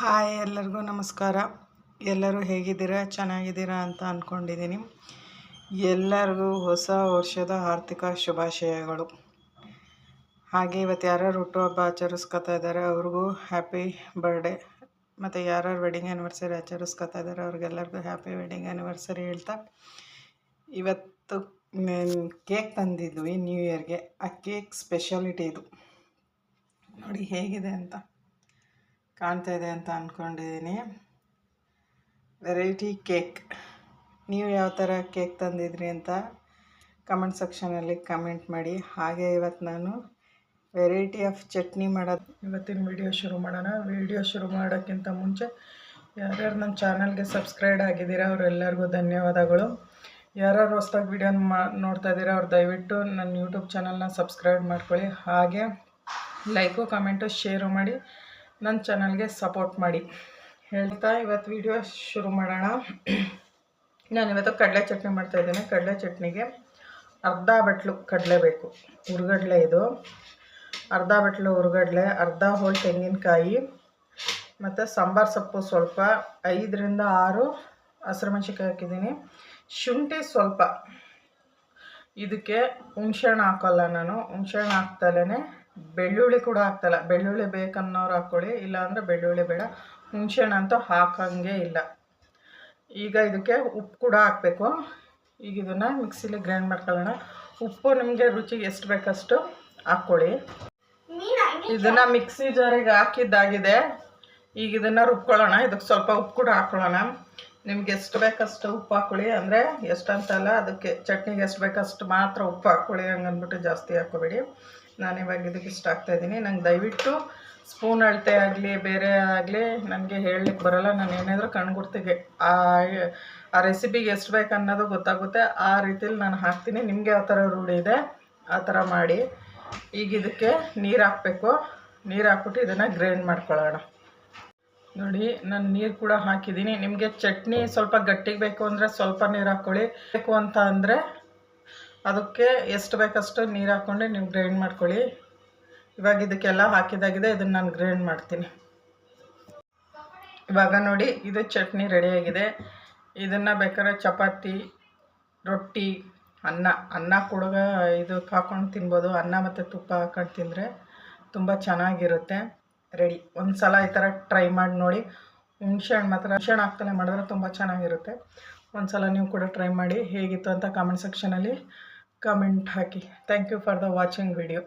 Hi ಎಲ್ಲರಿಗೂ ನಮಸ್ಕಾರ. ಎಲ್ಲರೂ ಹೇಗಿದ್ದೀರಾ? ಚೆನ್ನಾಗಿದ್ದೀರಾ ಅಂತ ಅಂದ್ಕೊಂಡಿದ್ದೀನಿ ಎಲ್ಲರಿಗೂ ಹೊಸ ವರ್ಷದ ಆರ್ಥಿಕ ಶುಭಾಶಯಗಳು. ಹಾಗೆ ಇವತ್ತು ಯಾರ್ಯಾರು ಹುಟ್ಟುಹಬ್ಬ ಆಚರಿಸ್ಕೊತಾ ಇದ್ದಾರೆ ಅವ್ರಿಗೂ ಹ್ಯಾಪಿ ಬರ್ಡೇ ಮತ್ತು ಯಾರ್ಯಾರು ವೆಡ್ಡಿಂಗ್ ಆ್ಯನಿವರ್ಸರಿ ಆಚರಿಸ್ಕೊತಾ ಇದ್ದಾರೆ ಅವ್ರಿಗೆಲ್ಲರಿಗೂ ಹ್ಯಾಪಿ ವೆಡ್ಡಿಂಗ್ ಆ್ಯನಿವರ್ಸರಿ ಹೇಳ್ತಾ. ಇವತ್ತು ಕೇಕ್ ತಂದಿದ್ವಿ ನ್ಯೂ ಇಯರ್ಗೆ ಆ ಕೇಕ್ ಸ್ಪೆಷಾಲಿಟಿ ಇದು. ನೋಡಿ ಹೇಗಿದೆ ಅಂತ. ಕಾಣ್ತಾ ಇದೆ ಅಂತ ಅಂದ್ಕೊಂಡಿದ್ದೀನಿ ವೆರೈಟಿ ಕೇಕ್ ನೀವು ಯಾವ ಥರ ಕೇಕ್ ತಂದಿದ್ರಿ ಅಂತ ಕಮೆಂಟ್ ಸೆಕ್ಷನಲ್ಲಿ ಕಮೆಂಟ್ ಮಾಡಿ. ಹಾಗೆ ಇವತ್ತು ನಾನು ವೆರೈಟಿ ಆಫ್ ಚಟ್ನಿ ಮಾಡೋದು. ಇವತ್ತಿನ ವಿಡಿಯೋ ಶುರು ಮಾಡೋಣ. ವಿಡಿಯೋ ಶುರು ಮಾಡೋಕ್ಕಿಂತ ಮುಂಚೆ ಯಾರ್ಯಾರು ನಮ್ಮ ಚಾನಲ್ಗೆ ಸಬ್ಸ್ಕ್ರೈಬ್ ಆಗಿದ್ದೀರಾ ಅವರೆಲ್ಲರಿಗೂ ಧನ್ಯವಾದಗಳು. ಯಾರ್ಯಾರು ಹೊಸ್ದಾಗಿ ವಿಡಿಯೋನ ಮಾ ನೋಡ್ತಾ ಇದ್ದೀರಾ ಅವ್ರು ದಯವಿಟ್ಟು ನನ್ನ ಯೂಟ್ಯೂಬ್ ಚಾನಲ್ನ ಸಬ್ಸ್ಕ್ರೈಬ್ ಮಾಡ್ಕೊಳ್ಳಿ. ಹಾಗೆ ಲೈಕು ಕಮೆಂಟು ಶೇರು ಮಾಡಿ. ನನ್ನ ಚಾನಲ್ಗೆ ಸಪೋರ್ಟ್ ಮಾಡಿ. ಹೇಳ್ತಾ ಇವತ್ತು ವಿಡಿಯೋ ಶುರು ಮಾಡೋಣ. ನಾನು ಇವತ್ತು ಕಡಲೆ ಚಟ್ನಿ ಮಾಡ್ತಾಯಿದ್ದೇನೆ ಕಡಲೆ ಚಟ್ನಿಗೆ ಅರ್ಧ ಬಟ್ಲು ಕಡಲೆ ಬೇಕು. ಹುರ್ಗಡ್ಲೆ ಇದು. ಅರ್ಧ ಬಟ್ಲು ಹುರ್ಗಡ್ಲೆ ಅರ್ಧ ಹೋಳು ತೆಂಗಿನಕಾಯಿ, ಮತ್ತು ಸಾಂಬಾರು ಸೊಪ್ಪು ಸ್ವಲ್ಪ, ಐದರಿಂದ ಆರು ಹಸಿರು ಮೆಣಸಿನ್ಕಾಯಿ ಹಾಕಿದ್ದೀನಿ. ಶುಂಠಿ ಸ್ವಲ್ಪ. ಇದಕ್ಕೆ ಹುಣ್ಸೆಹಣ್ಣು ಹಾಕೋಲ್ಲ ನಾನು. ಹುಣ್ಸೆಹಣ್ಣು ಹಾಕ್ತಲೇ ಬೆಳ್ಳುಳ್ಳಿ ಕೂಡ ಹಾಕ್ತಲ್ಲ, ಬೆಳ್ಳುಳ್ಳಿ ಬೇಕನ್ನೋರು ಹಾಕ್ಕೊಳ್ಳಿ ಇಲ್ಲಾಂದರೆ ಬೆಳ್ಳುಳ್ಳಿ ಬೇಡ, ಹುಣಸೆಹಣ್ಣು ಅಂತೂ ಹಾಕಂಗೆ ಇಲ್ಲ. ಈಗ ಇದಕ್ಕೆ ಉಪ್ಪು ಕೂಡ ಹಾಕಬೇಕು. ಈಗ ಇದನ್ನು ಮಿಕ್ಸಿಲಿ ಗ್ರೈಂಡ್ ಮಾಡ್ಕೊಳ್ಳೋಣ. ಉಪ್ಪು ನಿಮಗೆ ರುಚಿಗೆ ಎಷ್ಟು ಬೇಕಷ್ಟು ಹಾಕ್ಕೊಳ್ಳಿ. ಇದನ್ನು ಮಿಕ್ಸಿ ಜಾರಿಗೆ ಹಾಕಿದ್ದಾಗಿದೆ. ಈಗ ಇದನ್ನು ರುಬ್ಕೊಳ್ಳೋಣ, ಇದಕ್ಕೆ ಸ್ವಲ್ಪ ಉಪ್ಪು ಕೂಡ ಹಾಕ್ಕೊಳ್ಳೋಣ. ನಿಮ್ಗೆ ಎಷ್ಟು ಬೇಕಷ್ಟು ಉಪ್ಪು ಹಾಕೊಳ್ಳಿ. ಅಂದರೆ ಎಷ್ಟಂತಲ್ಲ ಅದಕ್ಕೆ ಚಟ್ನಿಗೆ ಎಷ್ಟು ಬೇಕಷ್ಟು ಮಾತ್ರ ಉಪ್ಪು ಹಾಕೊಳ್ಳಿ ಹಂಗಂದ್ಬಿಟ್ಟು ಜಾಸ್ತಿ ಹಾಕೋಬೇಡಿ. ನಾನು ಇವಾಗ ಇದಕ್ಕೆ ಇಷ್ಟ ಆಗ್ತಾಯಿದ್ದೀನಿ ನಂಗೆ ದಯವಿಟ್ಟು ಸ್ಪೂನ್ ಅಳತೆ ಆಗಲಿ, ಬೇರೆ ಆಗಲಿ, ನನಗೆ ಹೇಳಲಿಕ್ಕೆ ಬರೋಲ್ಲ. ನಾನು ಏನಾದರೂ ಕಣ್ಗುರ್ತಿಗೆ ಆ ಆ ರೆಸಿಪಿಗೆ ಎಷ್ಟು ಬೇಕು ಅನ್ನೋದು ಗೊತ್ತಾಗುತ್ತೆ. ಆ ರೀತಿಲಿ ನಾನು ಹಾಕ್ತೀನಿ. ನಿಮಗೆ ಯಾವ ಥರ ರೂಢಿ ಇದೆ, ಆ ಥರ ಮಾಡಿ. ಈಗ ಇದಕ್ಕೆ ನೀರು ಹಾಕಬೇಕು. ನೀರು ಹಾಕ್ಬಿಟ್ಟು ಇದನ್ನು ಗ್ರೈಂಡ್ ಮಾಡ್ಕೊಳ್ಳೋಣ. ನೋಡಿ, ನಾನು ನೀರು ಕೂಡ ಹಾಕಿದ್ದೀನಿ ನಿಮಗೆ ಚಟ್ನಿ ಸ್ವಲ್ಪ ಗಟ್ಟಿಗೆ ಬೇಕು ಅಂದರೆ ಸ್ವಲ್ಪ ನೀರು ಹಾಕ್ಕೊಳ್ಳಿ ಬೇಕು ಅಂತ ಅಂದರೆ ಅದಕ್ಕೆ ಎಷ್ಟು ಬೇಕಷ್ಟು ನೀರು ಹಾಕ್ಕೊಂಡು ನೀವು ಗ್ರೈಂಡ್ ಮಾಡ್ಕೊಳ್ಳಿ. ಇವಾಗ ಇದಕ್ಕೆಲ್ಲ ಹಾಕಿದಾಗಿದೆ, ಇದನ್ನು ನಾನು ಗ್ರೈಂಡ್ ಮಾಡ್ತೀನಿ. ಇವಾಗ ನೋಡಿ, ಇದು ಚಟ್ನಿ ರೆಡಿಯಾಗಿದೆ ಇದನ್ನು ಬೇಕಾದ್ರೆ ಚಪಾತಿ, ರೊಟ್ಟಿ, ಅನ್ನ. ಅನ್ನ ಕೂಡ ಇದಕ್ಕೆ ಹಾಕ್ಕೊಂಡು ತಿನ್ಬೋದು. ಅನ್ನ ಮತ್ತು ತುಪ್ಪ ಹಾಕ್ಕೊಂಡು ತಿಂದರೆ ತುಂಬ ಚೆನ್ನಾಗಿರುತ್ತೆ. ರೆಡಿ. ಒಂದು ಸಲ ಈ ಥರ ಟ್ರೈ ಮಾಡಿ ನೋಡಿ. ಹುಣ್ಸೆಹಣ್ಣು ಮಾತ್ರ. ಹುಣ್ಸೆಹಣ್ಣು ಹಾಕ್ತಾನೆ ಮಾಡಿದ್ರೆ ತುಂಬ ಚೆನ್ನಾಗಿರುತ್ತೆ. ಒಂದು ಸಲ ನೀವು ಕೂಡ ಟ್ರೈ ಮಾಡಿ ಹೇಗಿತ್ತು ಅಂತ ಕಾಮೆಂಟ್ ಸೆಕ್ಷನಲ್ಲಿ comment hockey. Thank you for the watching video